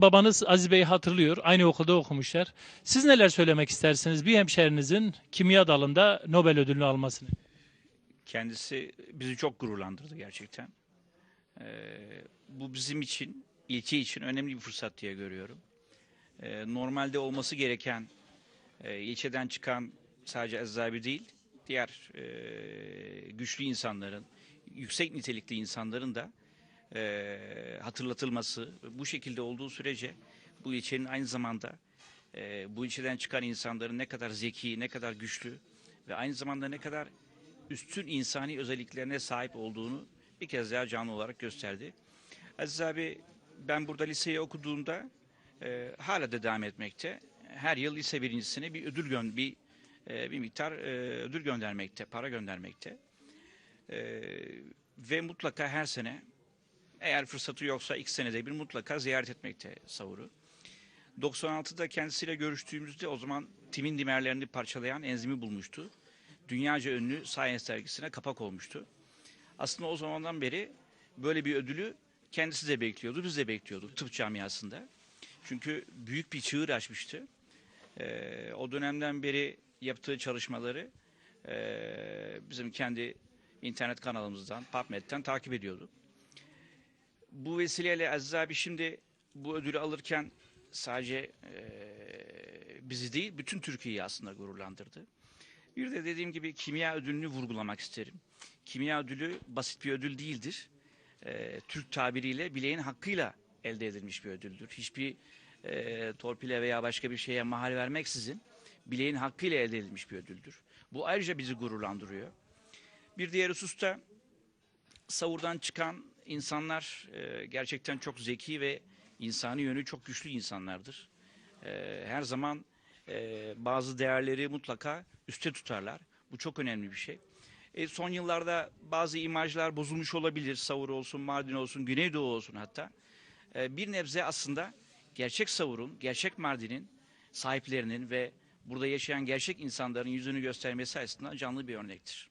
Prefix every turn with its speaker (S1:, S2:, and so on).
S1: Babanız Aziz Bey'i hatırlıyor. Aynı okulda okumuşlar. Siz neler söylemek istersiniz bir hemşerinizin kimya dalında Nobel ödülünü almasını?
S2: Kendisi bizi çok gururlandırdı gerçekten. Ee, bu bizim için, ilçe için önemli bir fırsat diye görüyorum. Ee, normalde olması gereken e, ilçeden çıkan sadece Aziz abi değil, diğer e, güçlü insanların, yüksek nitelikli insanların da e, hatırlatılması, bu şekilde olduğu sürece bu ilçenin aynı zamanda e, bu ilçeden çıkan insanların ne kadar zeki, ne kadar güçlü ve aynı zamanda ne kadar üstün insani özelliklerine sahip olduğunu bir kez daha canlı olarak gösterdi. Aziz abi ben burada liseyi okuduğumda e, hala da devam etmekte. Her yıl lise birincisine bir ödül gön bir e, bir miktar e, ödül göndermekte, para göndermekte. E, ve mutlaka her sene eğer fırsatı yoksa iki senede bir mutlaka ziyaret etmekte savuru. 96'da kendisiyle görüştüğümüzde o zaman timin dimerlerini parçalayan enzimi bulmuştu. Dünyaca ünlü Science dergisine kapak olmuştu. Aslında o zamandan beri böyle bir ödülü kendisi de bekliyordu, biz de bekliyorduk tıp camiasında. Çünkü büyük bir çığır açmıştı. Ee, o dönemden beri yaptığı çalışmaları ee, bizim kendi internet kanalımızdan, PubMed'den takip ediyorduk. Bu vesileyle Aziz abi şimdi bu ödülü alırken sadece ee, bizi değil, bütün Türkiye'yi aslında gururlandırdı. Bir de dediğim gibi kimya ödülünü vurgulamak isterim. Kimya ödülü basit bir ödül değildir. Ee, Türk tabiriyle bileğin hakkıyla elde edilmiş bir ödüldür. Hiçbir e, torpile veya başka bir şeye mahal vermeksizin bileğin hakkıyla elde edilmiş bir ödüldür. Bu ayrıca bizi gururlandırıyor. Bir diğer hususta savurdan çıkan insanlar e, gerçekten çok zeki ve insani yönü çok güçlü insanlardır. E, her zaman e, bazı değerleri mutlaka üste tutarlar. Bu çok önemli bir şey. E, son yıllarda bazı imajlar bozulmuş olabilir. Savur olsun, Mardin olsun, Güneydoğu olsun hatta. E, bir nebze aslında gerçek Savur'un, gerçek Mardin'in sahiplerinin ve burada yaşayan gerçek insanların yüzünü göstermesi açısından canlı bir örnektir.